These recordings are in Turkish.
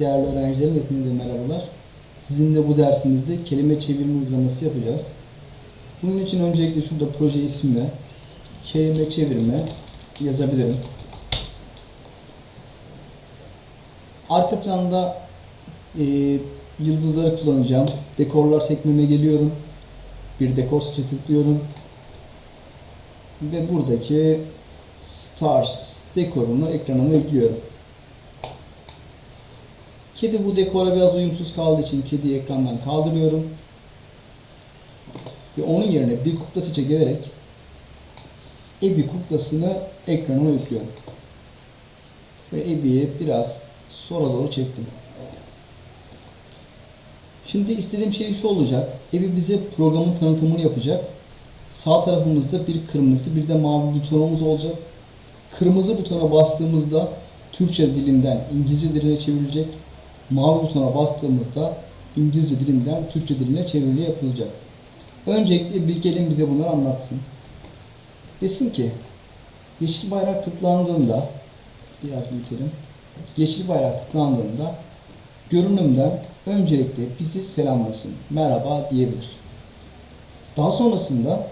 Değerli öğrencilerim hepinize merhabalar. Sizinle bu dersimizde kelime çevirme uygulaması yapacağız. Bunun için öncelikle şurada proje ismine kelime çevirme yazabilirim. Arka planda e, yıldızları kullanacağım. Dekorlar sekmeme geliyorum. Bir dekor seçe tıklıyorum. Ve buradaki Stars dekorunu ekranıma ekliyorum. Kedi bu dekora biraz uyumsuz kaldığı için kediyi ekrandan kaldırıyorum. Ve onun yerine bir kukla seçe gelerek Ebi kuklasını ekrana yüklüyorum. Ve Ebi'yi biraz sola doğru çektim. Şimdi istediğim şey şu olacak. Ebi bize programın tanıtımını yapacak. Sağ tarafımızda bir kırmızı bir de mavi butonumuz olacak. Kırmızı butona bastığımızda Türkçe dilinden İngilizce diline çevrilecek. Mavi butona bastığımızda İngilizce dilinden Türkçe diline çevirili yapılacak. Öncelikle bir gelin bize bunları anlatsın. Desin ki yeşil bayrak tıklandığında biraz büyütelim. Yeşil bayrak tıklandığında görünümden öncelikle bizi selamlasın. Merhaba diyebilir. Daha sonrasında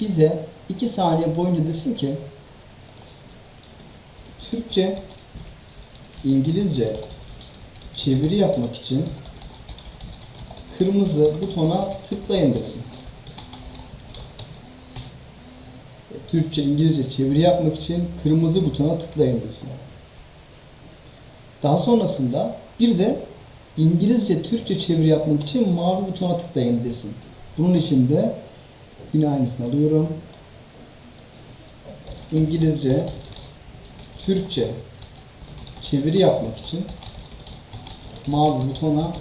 bize 2 saniye boyunca desin ki Türkçe, İngilizce çeviri yapmak için kırmızı butona tıklayın desin. Türkçe, İngilizce çeviri yapmak için kırmızı butona tıklayın desin. Daha sonrasında bir de İngilizce, Türkçe çeviri yapmak için mavi butona tıklayın desin. Bunun için de yine aynısını alıyorum. İngilizce, Türkçe çeviri yapmak için mavi butona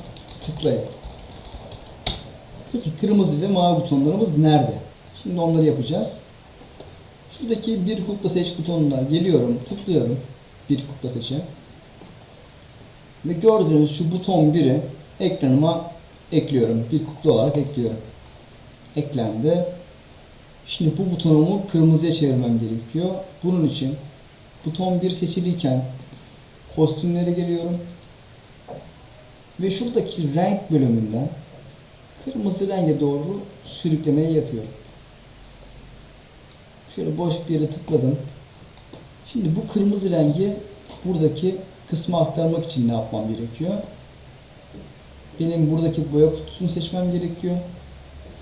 tıklayın. Peki kırmızı ve mavi butonlarımız nerede? Şimdi onları yapacağız. Şuradaki bir kukla seç butonuna geliyorum, tıklıyorum. Bir kukla seçe. Ve gördüğünüz şu buton 1'i ekranıma ekliyorum. Bir kukla olarak ekliyorum. Eklendi. Şimdi bu butonumu kırmızıya çevirmem gerekiyor. Bunun için buton 1 seçiliyken kostümlere geliyorum. Ve şuradaki renk bölümünden kırmızı renge doğru sürüklemeyi yapıyorum. Şöyle boş bir yere tıkladım. Şimdi bu kırmızı rengi buradaki kısma aktarmak için ne yapmam gerekiyor? Benim buradaki boya kutusunu seçmem gerekiyor.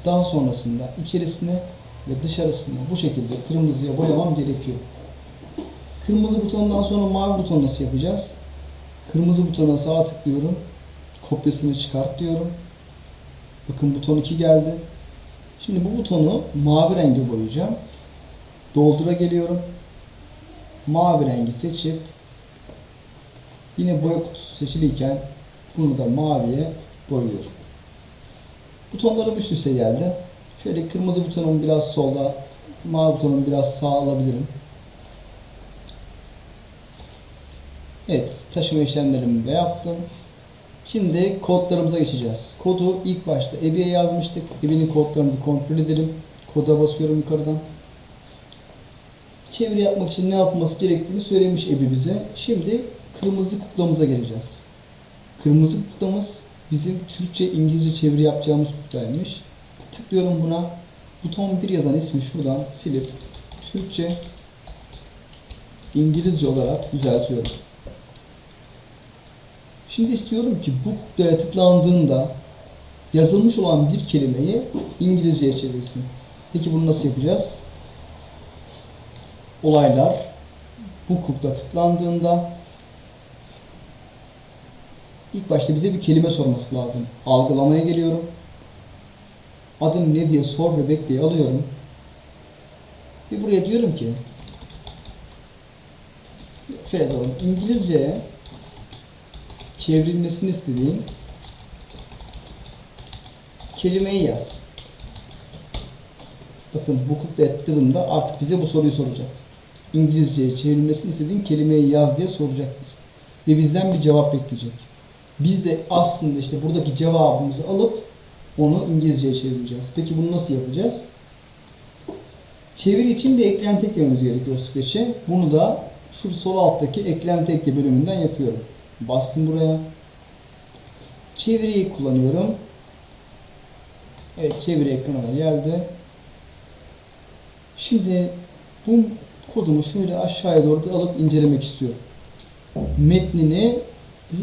Daha sonrasında içerisine ve dışarısını bu şekilde kırmızıya boyamam gerekiyor. Kırmızı butondan sonra mavi buton nasıl yapacağız? Kırmızı butona sağa tıklıyorum. Kopyasını çıkart diyorum. Bakın buton 2 geldi. Şimdi bu butonu mavi renge boyayacağım. Doldura geliyorum. Mavi rengi seçip yine boya kutusu seçiliyken bunu da maviye boyuyorum. Butonlarım üst üste geldi. Şöyle kırmızı butonumu biraz solda, mavi butonumu biraz sağ alabilirim. Evet, taşıma işlemlerimi de yaptım. Şimdi kodlarımıza geçeceğiz. Kodu ilk başta EBI'ye yazmıştık. EBI'nin kodlarını kontrol edelim. Koda basıyorum yukarıdan. Çeviri yapmak için ne yapılması gerektiğini söylemiş EBI bize. Şimdi kırmızı kuklamıza geleceğiz. Kırmızı kuklamız bizim Türkçe İngilizce çeviri yapacağımız kuklaymış. Tıklıyorum buna. Buton 1 yazan ismi şuradan silip Türkçe İngilizce olarak düzeltiyorum. Şimdi istiyorum ki bu kuklaya tıklandığında yazılmış olan bir kelimeyi İngilizceye çevirsin. Peki bunu nasıl yapacağız? Olaylar bu kukla tıklandığında ilk başta bize bir kelime sorması lazım. Algılamaya geliyorum. Adın ne diye sor ve bekleyi alıyorum. Ve buraya diyorum ki şöyle yazalım. İngilizceye çevrilmesini istediğim kelimeyi yaz. Bakın bu tıkladığımda artık bize bu soruyu soracak. İngilizceye çevrilmesini istediğin kelimeyi yaz diye soracak. Ve bizden bir cevap bekleyecek. Biz de aslında işte buradaki cevabımızı alıp onu İngilizceye çevireceğiz. Peki bunu nasıl yapacağız? Çeviri için bir eklenti eklememiz gerekiyor Scratch'e. Bunu da şu sol alttaki eklenti ekle bölümünden yapıyorum. Bastım buraya. Çeviriyi kullanıyorum. Evet çeviri ekranına geldi. Şimdi bu kodumu şöyle aşağıya doğru bir alıp incelemek istiyorum. Metnini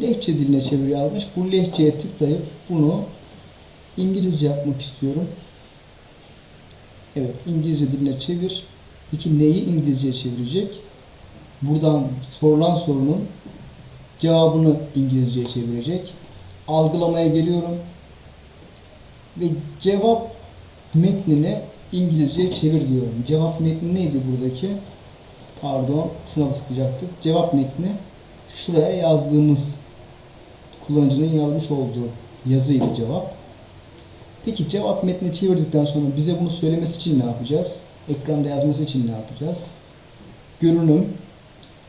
lehçe diline çeviri yazmış. Bu lehçeye tıklayıp bunu İngilizce yapmak istiyorum. Evet İngilizce diline çevir. Peki neyi İngilizceye çevirecek? Buradan sorulan sorunun cevabını İngilizceye çevirecek. Algılamaya geliyorum. Ve cevap metnini İngilizceye çevir diyorum. Cevap metni neydi buradaki? Pardon, şuna tıklayacaktık. Cevap metni şuraya yazdığımız kullanıcının yazmış olduğu yazıydı cevap. Peki cevap metni çevirdikten sonra bize bunu söylemesi için ne yapacağız? Ekranda yazması için ne yapacağız? Görünüm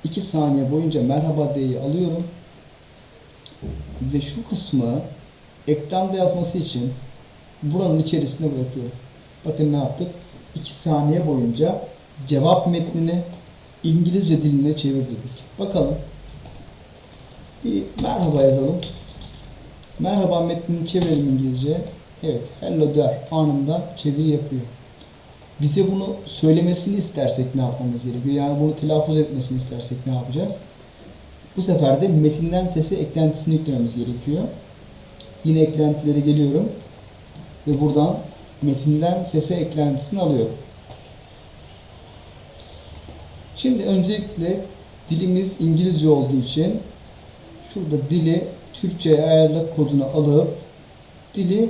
2 saniye boyunca merhaba diye alıyorum. Ve şu kısmı ekranda yazması için buranın içerisine bırakıyorum. Bakın ne yaptık? 2 saniye boyunca cevap metnini İngilizce diline çevirdik. Bakalım. Bir merhaba yazalım. Merhaba metnini çevirelim İngilizce. Evet, hello der anında çeviri yapıyor. Bize bunu söylemesini istersek ne yapmamız gerekiyor? Yani bunu telaffuz etmesini istersek ne yapacağız? Bu sefer de metinden sese eklentisini yüklememiz gerekiyor. Yine eklentilere geliyorum. Ve buradan metinden sese eklentisini alıyorum. Şimdi öncelikle dilimiz İngilizce olduğu için şurada dili Türkçe'ye ayarla kodunu alıp dili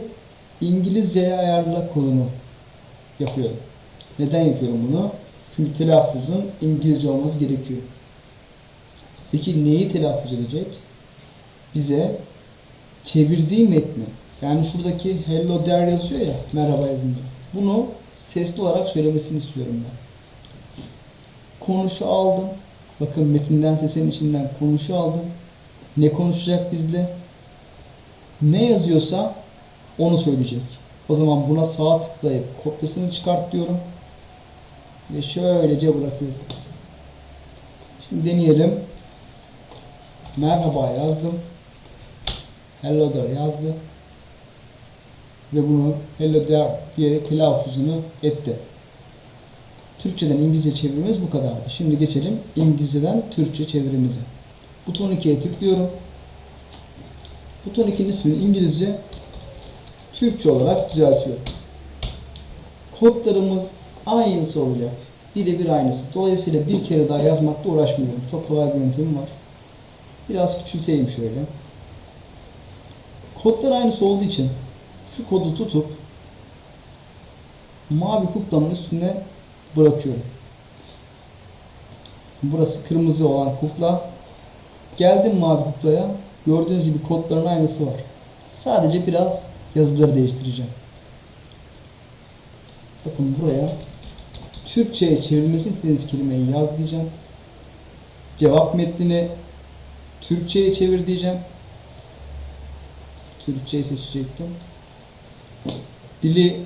İngilizce'ye ayarla kodunu yapıyorum. Neden yapıyorum bunu? Çünkü telaffuzun İngilizce olması gerekiyor. Peki neyi telaffuz edecek? Bize çevirdiği metni, yani şuradaki hello there yazıyor ya, merhaba yazınca. Bunu sesli olarak söylemesini istiyorum ben. Konuşu aldım. Bakın metinden sesin içinden konuşu aldım. Ne konuşacak bizle? Ne yazıyorsa onu söyleyecek. O zaman buna sağ tıklayıp kopyasını çıkart diyorum. Ve şöylece bırakıyorum. Şimdi deneyelim. Merhaba yazdım. Hello there yazdı. Ve bunu hello there diye telaffuzunu etti. Türkçeden İngilizce çevirimiz bu kadardı. Şimdi geçelim İngilizceden Türkçe çevirimize. Buton 2'ye tıklıyorum. Buton 2'nin ismini İngilizce Türkçe olarak düzeltiyorum. Kodlarımız aynısı olacak. Birebir aynısı. Dolayısıyla bir kere daha yazmakta uğraşmıyorum. Çok kolay bir yöntemim var. Biraz küçülteyim şöyle. Kodlar aynısı olduğu için şu kodu tutup mavi kuklamın üstüne bırakıyorum. Burası kırmızı olan kukla. Geldim mavi kuklaya. Gördüğünüz gibi kodların aynısı var. Sadece biraz yazıları değiştireceğim. Bakın buraya Türkçe'ye çevirmesini istediğiniz kelimeyi yaz diyeceğim. Cevap metnini Türkçe'ye çevir diyeceğim. Türkçe'yi seçecektim. Dili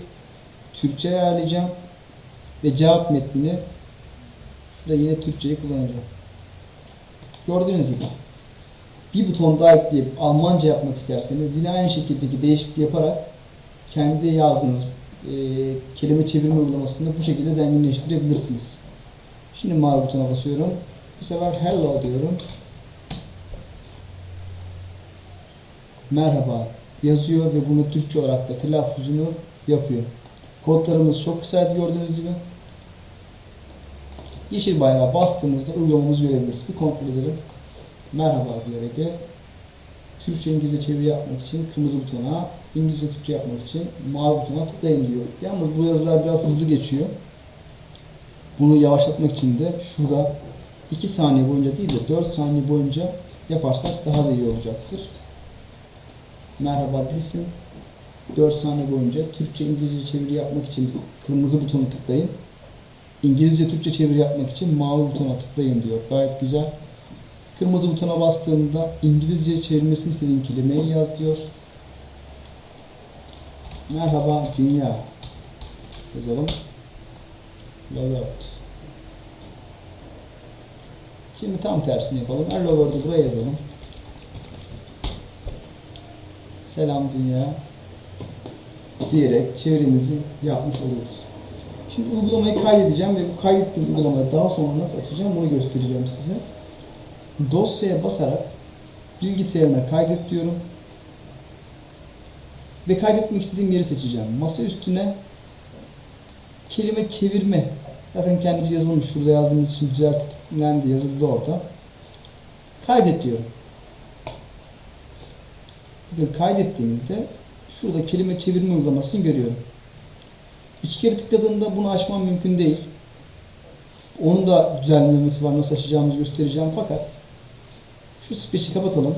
Türkçe'ye ayarlayacağım. Ve cevap metnini şurada yine Türkçe'yi kullanacağım. Gördüğünüz gibi bir buton daha ekleyip Almanca yapmak isterseniz yine aynı şekildeki değişikliği yaparak kendi yazdığınız e, kelime çevirme uygulamasını bu şekilde zenginleştirebilirsiniz. Şimdi mavi butona basıyorum. Bu sefer hello diyorum. Merhaba yazıyor ve bunu Türkçe olarak da telaffuzunu yapıyor. Kodlarımız çok kısaydı gördüğünüz gibi. Yeşil bayrağa bastığımızda uygulamamızı görebiliriz. Bir kontrol edelim. Merhaba diyerek de Türkçe İngilizce çeviri yapmak için kırmızı butona, İngilizce Türkçe yapmak için mavi butona tıklayın diyor. Yalnız bu yazılar biraz hızlı geçiyor. Bunu yavaşlatmak için de şurada 2 saniye boyunca değil de 4 saniye boyunca yaparsak daha da iyi olacaktır. Merhaba desin. 4 saniye boyunca Türkçe İngilizce çeviri yapmak için kırmızı butona tıklayın. İngilizce Türkçe çeviri yapmak için mavi butona tıklayın diyor. Gayet güzel. Kırmızı butona bastığında İngilizce çevirmesini istediğin kelimeyi yaz diyor. Merhaba dünya yazalım. Layout. Şimdi tam tersini yapalım. Hello world'u buraya yazalım. selam dünya diyerek çevremizi yapmış oluyoruz. Şimdi uygulamayı kaydedeceğim ve bu kaydettiğim uygulamayı daha sonra nasıl açacağım bunu göstereceğim size. Dosyaya basarak bilgisayarına kaydet diyorum. Ve kaydetmek istediğim yeri seçeceğim. Masa üstüne kelime çevirme. Zaten kendisi yazılmış. Şurada yazdığımız için düzeltilendi yazıldı orada. Kaydet diyorum. Bakın kaydettiğimizde şurada kelime çevirme uygulamasını görüyorum. İki kere tıkladığımda bunu açmam mümkün değil. Onun da düzenlemesi var. Nasıl açacağımızı göstereceğim fakat şu switch'i kapatalım.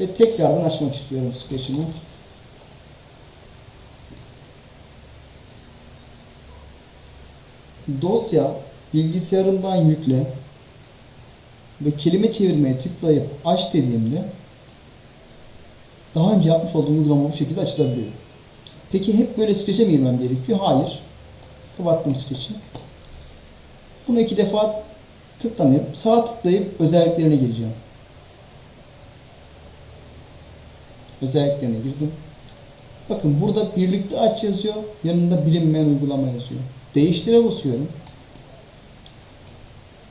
Ve tekrardan açmak istiyorum switch'imi. Dosya bilgisayarından yükle ve kelime çevirmeye tıklayıp aç dediğimde daha önce yapmış olduğum uygulama bu şekilde açılabiliyor. Peki hep böyle skeçe mi girmem gerekiyor? Hayır. Kapattım skeçi. Bunu iki defa tıklanıp sağ tıklayıp özelliklerine gireceğim. Özelliklerine girdim. Bakın burada birlikte aç yazıyor. Yanında bilinmeyen uygulama yazıyor. Değiştire basıyorum.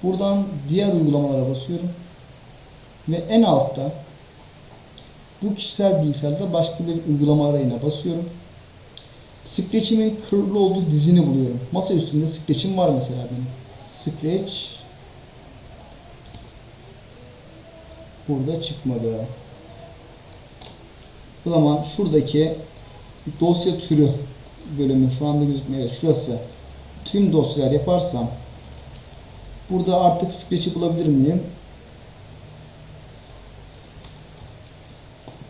Buradan diğer uygulamalara basıyorum. Ve en altta bu kişisel bilgisayarda başka bir uygulama arayına basıyorum. Scratch'imin kırılı olduğu dizini buluyorum. Masa üstünde Scratch'im var mesela benim. Scratch burada çıkmadı. O zaman şuradaki dosya türü bölümü şu anda gözükmüyor. Evet, şurası. Tüm dosyalar yaparsam burada artık Scratch'i bulabilir miyim?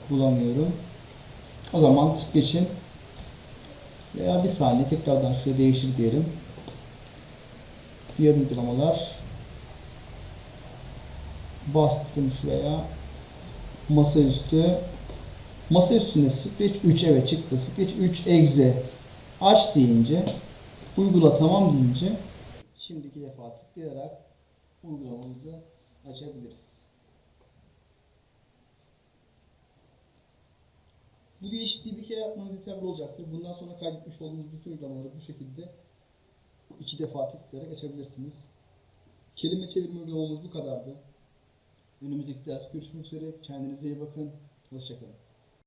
Bulamıyorum. O zaman Scratch'in veya bir saniye tekrardan şuraya değiştir diyelim. Diğer uygulamalar bastım şuraya masaüstü masa üstünde Scratch 3 evet çıktı. Scratch 3 exe aç deyince uygula tamam deyince şimdi iki defa tıklayarak uygulamamızı açabiliriz. Bu değişikliği bir kere yapmanız yeterli olacaktır. Bundan sonra kaydetmiş olduğunuz bütün uygulamaları bu şekilde iki defa tıklayarak açabilirsiniz. Kelime çevirme uygulamamız bu kadardı. Önümüzdeki ders görüşmek üzere. Kendinize iyi bakın. Hoşçakalın.